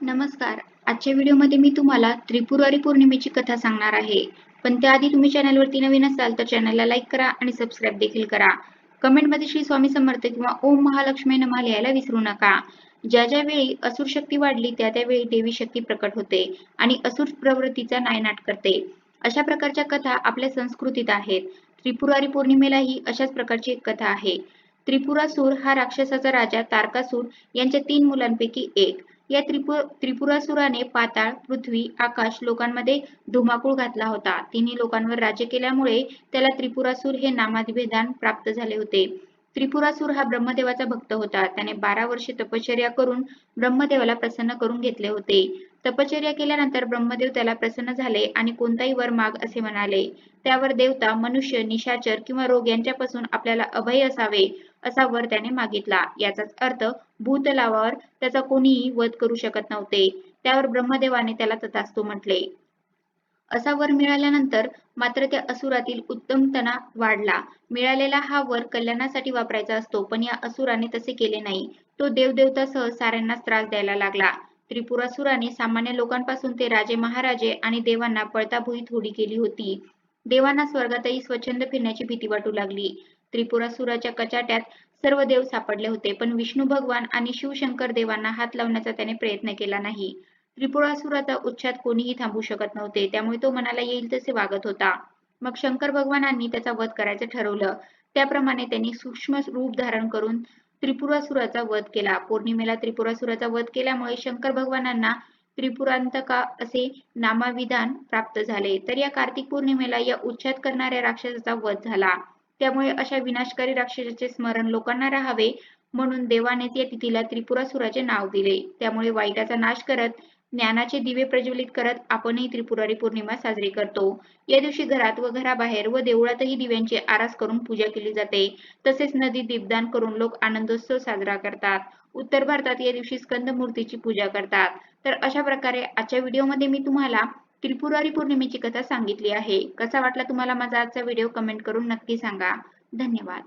नमस्कार. आजच्या व्हिडिओमध्ये मी तुम्हाला त्रिपुरारी पौर्णिमेची कथा सांगणार आहे. पण त्याआधी तुम्ही चॅनलवरती नवीन असाल तर चॅनलला लाईक करा आणि सबस्क्राईब देखील करा. कमेंटमध्ये श्री स्वामी समर्थ किंवा ओम महालक्ष्मी नमा लिहायला विसरू नका. ज्या ज्या वेळी असुर शक्ती वाढली त्या त्यावेळी देवी शक्ती प्रकट होते आणि असुर प्रवृत्तीचा नायनाट करते. अशा प्रकारच्या कथा आपल्या संस्कृतीत आहेत. त्रिपुरारी पौर्णिमेलाही अशाच प्रकारची एक कथा आहे. त्रिपुरासूर हा राक्षसाचा राजा तारकासूर यांच्या तीन मुलांपैकी एक. या त्रिपु त्रिपुरासुराने पाताळ पृथ्वी आकाश लोकांमध्ये धुमाकूळ घातला होता. तिन्ही लोकांवर राज्य केल्यामुळे त्याला त्रिपुरासूर हे नामाभिधान प्राप्त झाले होते. त्रिपुरासूर हा ब्रह्मदेवाचा भक्त होता. त्याने बारा वर्षे तपश्चर्या करून ब्रह्मदेवाला प्रसन्न करून घेतले होते. तपश्चर्या केल्यानंतर ब्रह्मदेव त्याला प्रसन्न झाले आणि कोणताही वर माग असे म्हणाले त्यावर देवता मनुष्य निशाचर किंवा रोग यांच्यापासून आपल्याला अभय असावे असा वर त्याने मागितला. याचाच अर्थ भूतलावावर त्याचा कोणीही वध करू शकत नव्हते. त्यावर ब्रह्मदेवाने त्याला तथास्तू म्हटले. असा वर मिळाल्यानंतर मात्र त्या असुरातील उत्तमतना वाढला. मिळालेला हा वर कल्याणासाठी वापरायचा असतो पण या असुराने तसे केले नाही. तो देवदेवतासह साऱ्यांनाच त्रास द्यायला लागला. त्रिपुरासुराने सामान्य लोकांपासून ते राजे महाराजे आणि देवांना पळता भुई थोडी केली होती. देवांना स्वर्गातही स्वच्छंद फिरण्याची भीती वाटू लागली. त्रिपुरासुराच्या कचाट्यात सर्व देव सापडले होते पण विष्णू भगवान आणि शिवशंकर देवांना हात लावण्याचा त्याने प्रयत्न केला नाही. त्रिपुरासुराचा उच्छाद कोणीही थांबू शकत नव्हते त्यामुळे तो मनाला येईल तसे वागत होता. मग शंकर भगवानांनी त्याचा वध करायचं ठरवलं. त्याप्रमाणे त्यांनी सूक्ष्म रूप धारण करून त्रिपुरासुराचा वध केला. पौर्णिमेला त्रिपुरासुराचा वध केल्यामुळे शंकर भगवानांना त्रिपुरांतका असे नामाविधान प्राप्त झाले. तर या कार्तिक पौर्णिमेला या उच्छाद करणाऱ्या राक्षसाचा वध झाला. त्यामुळे अशा विनाशकारी राक्षसाचे स्मरण लोकांना राहावे म्हणून देवानेच या तिथीला त्रिपुरासुराचे नाव दिले. त्यामुळे वाईटाचा नाश करत ज्ञानाचे दिवे प्रज्वलित करत आपणही त्रिपुरारी पौर्णिमा साजरी करतो. या दिवशी घरात व घराबाहेर व देवळातही दिव्यांची आरास करून पूजा केली जाते. तसेच नदी दीपदान करून लोक आनंदोत्सव साजरा करतात. उत्तर भारतात या दिवशी स्कंद मूर्तीची पूजा करतात. तर अशा प्रकारे आजच्या व्हिडिओमध्ये मी तुम्हाला त्रिपुरारी पौर्णिमेची कथा सांगितली आहे. कसा वाटला तुम्हाला माझा आजचा व्हिडिओ कमेंट करून नक्की सांगा. धन्यवाद.